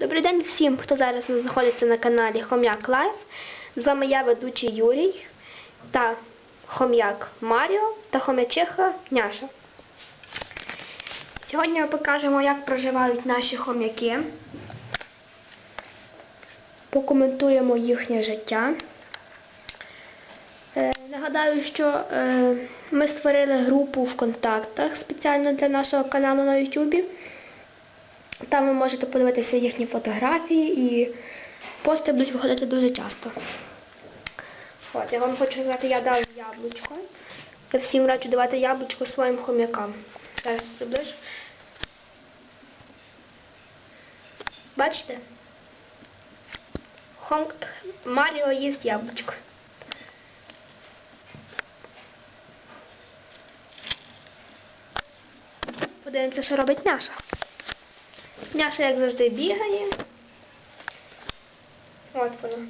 Добрий день всім, хто зараз знаходиться на каналі Хом'як Лайф. З вами я, ведучий Юрій, та хом'як Маріо та хом'ячиха Няша. Сьогодні ми покажемо, як проживають наші хом'яки. Покоментуємо їхнє життя. Е, Нагадаю, що е, ми створили групу в контактах спеціально для нашого каналу на YouTube. Там ви можете подивитися їхні фотографії і пости будуть виходити дуже часто. От, я вам хочу сказати, я дав яблучко. Я всім раджу давати яблучко своїм хом'якам. Зараз приближу. Бачите? Хом... Маріо їсть яблучко. Подивимося, що робить Няша. Няша, як завжди, бігає. От вона.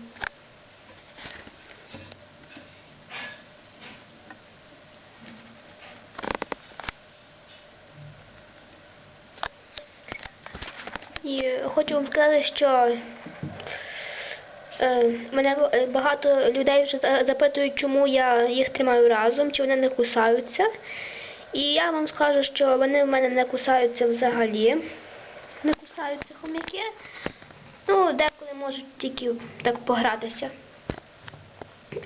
І хочу вам сказати, що е, мене е, багато людей вже запитують, чому я їх тримаю разом, чи вони не кусаються. І я вам скажу, що вони в мене не кусаються взагалі. Хомяки. Ну, деколи можуть тільки так погратися.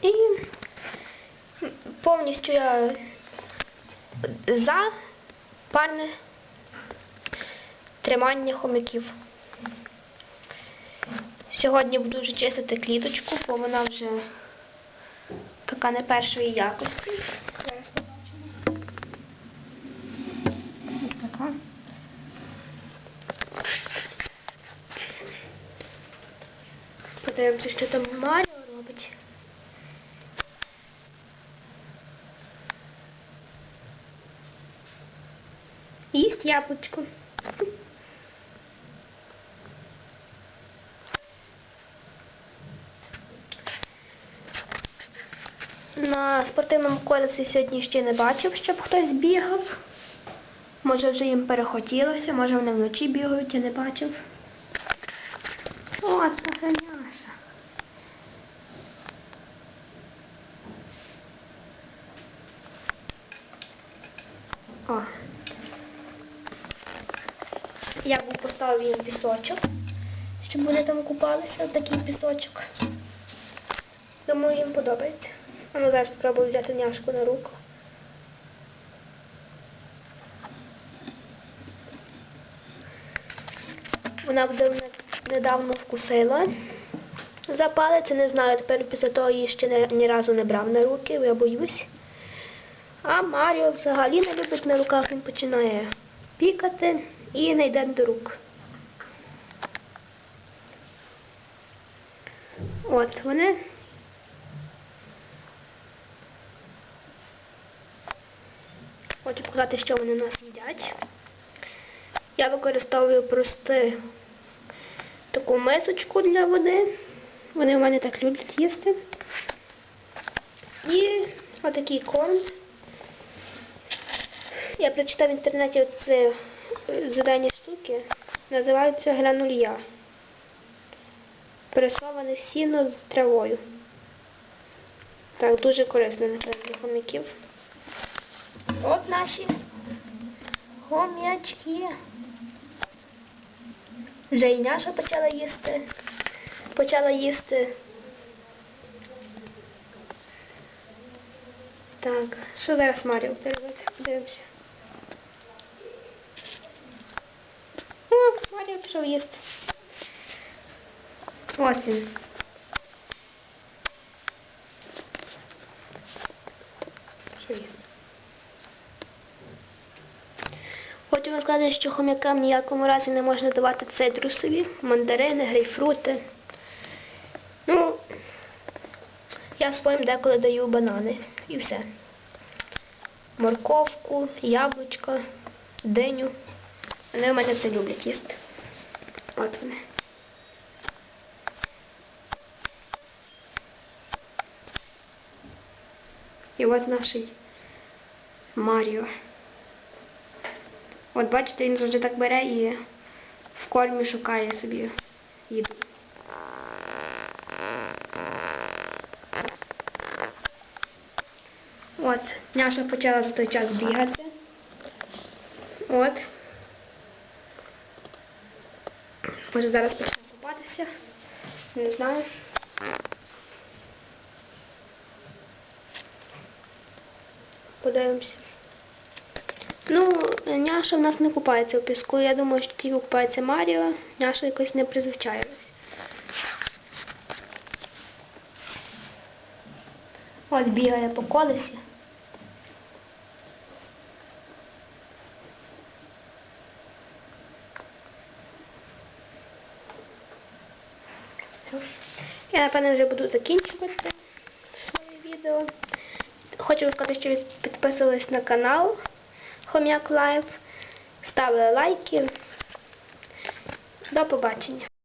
І повністю я за парне тримання хомяків. Сьогодні буду вже чистити кліточку, бо вона вже така не першої якості. Ось така. Подивимося, що там Маріо робить. Їсть яблучко. На спортивному колесі сьогодні ще не бачив, щоб хтось бігав. Може вже їм перехотілося, може вони вночі бігають, я не бачив. От, це О. Я був поставив їм пісочок, щоб вони там купалися, такий пісочок. Думаю, їм подобається. А ну зараз спробую взяти няшку на руку. Вона буде недавно вкусила за палець. Не знаю, тепер після того її ще ні разу не брав на руки, я боюсь. А Маріо взагалі не любить на руках, він починає пікати і не йде до рук. От вони. Хочу показати, що вони у нас їдять. Я використовую просто таку мисочку для води. Вони у мене так люблять їсти. І отакий корм. Я прочитав в інтернеті оці е, зелені штуки. Називаються грануля. Пересоване сіно з травою. Так, дуже корисне напевно, для хомяків. От наші хом'ячки. Вже і няша почала їсти. Почала їсти. Так, що зараз Маріо переводить? Маріо пішов їсти. Ось він. Що їсти? Хочу вам сказати, що хомякам ніякому разі не можна давати цитрусові, мандарини, грейпфрути. Ну, я своїм деколи даю банани і все. Морковку, яблучко, диню. Вони в мене це люблять їсти. От. І от наш Маріо. От бачите, він завжди так бере і в кормі шукає собі їду. От, няша почала за той час бігати. От. Може зараз почне купатися. Не знаю. Подивимося. Ну, няша в нас не купається у піску. Я думаю, що тільки купається Маріо. Няша якось не призвичаїлась. От бігає по колесі. Я напевно вже буду закінчувати своє відео. Хочу сказати, що ви підписувались на канал Хом'як Лайф, ставили лайки. До побачення.